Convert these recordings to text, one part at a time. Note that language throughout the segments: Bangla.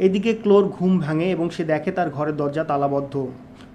এদিকে ক্লোর ঘুম ভাঙে এবং সে দেখে তার ঘরের দরজা তালাবদ্ধ।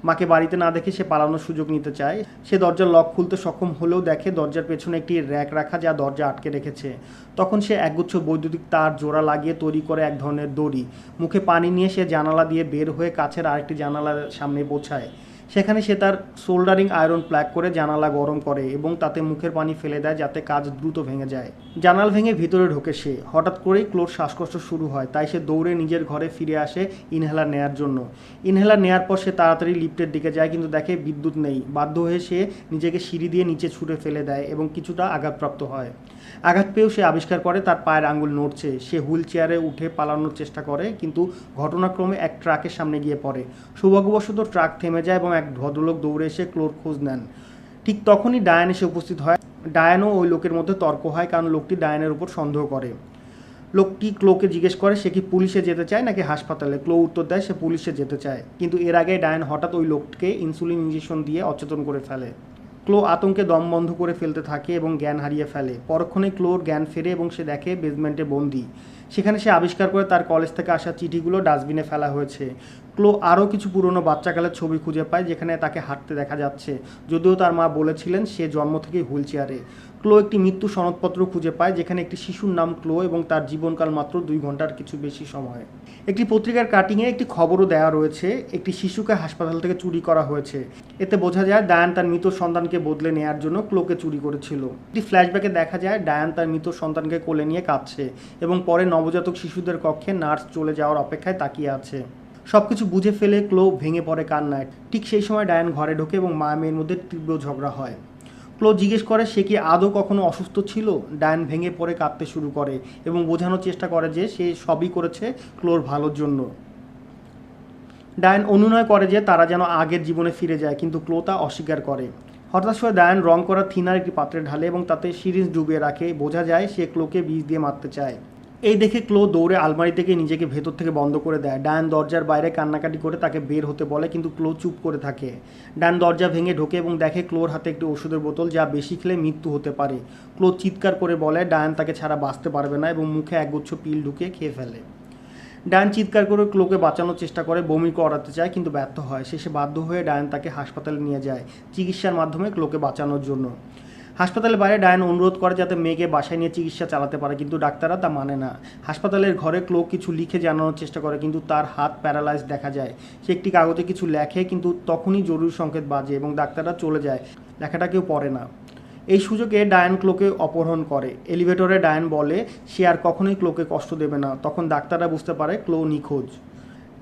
মাকে বাড়িতে না দেখে সে পালানোর সুযোগ নিতে চায়। সে দরজার লক খুলতে সক্ষম হলেও দেখে দরজার পেছনে একটি র্যাক রাখা যা দরজা আটকে রেখেছে। তখন সে একগুচ্ছ বৈদ্যুতিক তার জোড়া লাগিয়ে তৈরি করে এক ধরনের দড়ি। মুখে পানি নিয়ে সে জানালা দিয়ে বের হয়ে কাছের আরেকটি জানালার সামনে পৌঁছায়। সেখানে সে তার সোল্ডারিং আয়রন প্ল্যাক করে জানালা গরম করে এবং তাতে মুখের পানি ফেলে দেয় যাতে কাজ দ্রুত ভেঙে যায়। জানাল ভেঙে ভিতরে ঢোকে সে। হঠাৎ করেই ক্লোর শ্বাসকষ্ট শুরু হয়, তাই সে দৌড়ে নিজের ঘরে ফিরে আসে ইনহেলার নেয়ার জন্য। ইনহেলার নেয়ার পর সে তাড়াতাড়ি লিফটের দিকে যায় কিন্তু দেখে বিদ্যুৎ নেই। বাধ্য হয়ে সে নিজেকে সিঁড়ি দিয়ে নিচে ছুঁড়ে ফেলে দেয় এবং কিছুটা আঘাতপ্রাপ্ত হয়। আঘাত পেয়েও সে আবিষ্কার করে, তার পায়ের আঙুল নড়ছে। সে হুইল চেয়ারে উঠে পালানোর চেষ্টা করে, কিন্তু ঘটনাক্রমে এক ট্রাকের সামনে গিয়ে পড়ে। সৌভাগ্যবশত ট্রাক থেমে যায় এবং এক ভদ্রলোক দৌড়ে এসে ক্লোর খোঁজ নেন। ঠিক তখনই ডায়ান এসে উপস্থিত হয়। ডায়ানও ওই লোকের মধ্যে তর্ক হয়, কারণ লোকটি ডায়ানের উপর সন্দেহ করে। লোকটি ক্লোকে জিজ্ঞেস করে, সে কি পুলিশে যেতে চায় নাকি হাসপাতালে? ক্লো উত্তর দেয়, সে পুলিশে যেতে চায়। কিন্তু এর আগে ডায়ান হঠাৎ ওই লোককে ইনসুলিন ইঞ্জেকশন দিয়ে অচেতন করে ফেলে। ক্লো আতঙ্কে দম বন্ধ করে ফেলতে থাকে এবং জ্ঞান হারিয়ে ফেলে। পরক্ষণে ক্লোর জ্ঞান ফেরে এবং সে দেখে বেজমেন্টে বন্দি। সেখানে সে আবিষ্কার করে তার কলেজ থেকে আসা চিঠিগুলো ডাস্টবিনে ফেলা হয়েছে। ক্লো আরও কিছু পুরনো বাচ্চাকালের ছবি খুঁজে পায় যেখানে তাকে হাঁটতে দেখা যাচ্ছে। যদিও তার মা বলেছিলেন সে জন্ম থেকেই হুইল চেয়ারে ক্লো একটি মৃত্যু সনদপত্র খুঁজে পায় যেখানে একটি শিশুর নাম ক্লো এবং তার জীবনকাল মাত্র দুই ঘণ্টার কিছু বেশি সময়। একটি পত্রিকার কাটিংয়ে একটি খবরও দেওয়া রয়েছে। একটি শিশুকে হাসপাতাল থেকে চুরি করা হয়েছে। এতে বোঝা যায়, ডায়ান তার মৃত সন্তানকে বদলে নেয়ার জন্য ক্লোকে চুরি করেছিল। একটি ফ্ল্যাশব্যাকে দেখা যায়, ডায়ান তার মৃত সন্তানকে কোলে নিয়ে কাঁদছে এবং পরে নবজাতক শিশুদের কক্ষে নার্স চলে যাওয়ার অপেক্ষায় তাকিয়ে আছে। সবকিছু বুঝে ফেলে ক্লো ভেঙে পড়ে কান্নায়। ঠিক সেই সময় ডায়ান ঘরে ঢোকে এবং মা মেয়ের মধ্যে তীব্র ঝগড়া হয়। ক্লো জিজ্ঞেস করে, সে কি আদৌ কখনো অসুস্থ ছিল? ডায়ান ভেঙে পড়ে কাঁদতে শুরু করে এবং বোঝানোর চেষ্টা করে যে সে সবই করেছে ক্লোর ভালোর জন্য। ডায়ান অনুনয় করে যে তারা যেন আগের জীবনে ফিরে যায়, কিন্তু ক্লো তা অস্বীকার করে। হঠাৎ করে ডায়ান রং করা থিনার একটি পাত্রে ঢালে এবং তাতে সিরিজ ডুবিয়ে রাখে। বোঝা যায় সে ক্লোকে বিষ দিয়ে মারতে চায়। এই দেখে ক্লো দৌড়ে আলমারি থেকে নিজেকে ভেতর থেকে বন্ধ করে দেয়। ডায়ান দরজার বাইরে কান্নাকাটি করে তাকে বের হতে বলে, কিন্তু ক্লো চুপ করে থাকে। ডায়ান দরজা ভেঙে ঢোকে এবং দেখে ক্লোর হাতে একটি ওষুধের বোতল যা বেশি খেলে মৃত্যু হতে পারে। ক্লো চিৎকার করে বলে, ডায়ান তাকে ছাড়া বাঁচতে পারবে না এবং মুখে একগুচ্ছ পিল ঢুকে খেয়ে ফেলে। ডায়ান চিৎকার করে ক্লোকে বাঁচানোর চেষ্টা করে, বমি করাতে চায়, কিন্তু ব্যর্থ হয়। শেষে বাধ্য হয়ে ডায়ান তাকে হাসপাতালে নিয়ে যায় চিকিৎসার মাধ্যমে ক্লোকে বাঁচানোর জন্য। হাসপাতালের বাইরে ডায়ান অনুরোধ করে যাতে মেয়েকে বাসায় নিয়ে চিকিৎসা চালাতে পারে, কিন্তু ডাক্তাররা তা মানে না। হাসপাতালের ঘরে ক্লো কিছু লিখে জানানোর চেষ্টা করে, কিন্তু তার হাত প্যারালাইজ দেখা যায়। সে একটি কাগজে কিছু লেখে, কিন্তু তখনই জরুরি সংকেত বাজে এবং ডাক্তাররা চলে যায়। লেখাটা কেউ পড়ে না। এই সুযোগে ডায়ান ক্লোকে অপহরণ করে। এলিভেটরে ডায়ান বলে, সে আর কখনোই ক্লোকে কষ্ট দেবে না। তখন ডাক্তাররা বুঝতে পারে, ক্লো নিখোঁজ।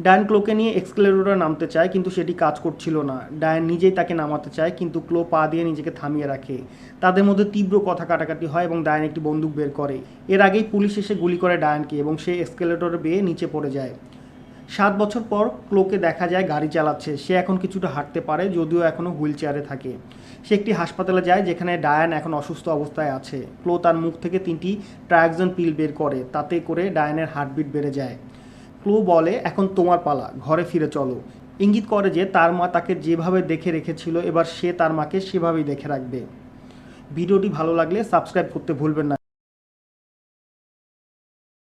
ডায়ান ক্লোকে নিয়ে এক্সকেলেটরে নামতে চায়, কিন্তু সেটি কাজ করছিল না। ডায়ান নিজেই তাকে নামাতে চায়, কিন্তু ক্লো পা দিয়ে নিজেকে থামিয়ে রাখে। তাদের মধ্যে তীব্র কথা কাটাকাটি হয় এবং ডায়ান একটি বন্দুক বের করে। এর আগেই পুলিশ এসে গুলি করে ডায়ানকে এবং সে এক্সকেলেটরে বেয়ে নিচে পড়ে যায়। সাত বছর পর ক্লোকে দেখা যায় গাড়ি চালাচ্ছে। সে এখন কিছুটা হাঁটতে পারে, যদিও এখনও হুইল চেয়ারে থাকে। সে একটি হাসপাতালে যায়, যেখানে ডায়ান এখন অসুস্থ অবস্থায় আছে। ক্লো তার মুখ থেকে তিনটি ট্রায়াকজন পিল বের করে। তাতে করে ডায়ানের হার্টবিট বেড়ে যায়। ক্লো বলে, এখন তোমার পালা, ঘরে ফিরে চলো। ইঙ্গিত করে যে তার মা তাকে যেভাবে দেখে রেখেছিল, এবার সে তার মাকে সেভাবেই দেখে রাখবে। ভিডিওটি ভালো লাগলে সাবস্ক্রাইব করতে ভুলবেন না।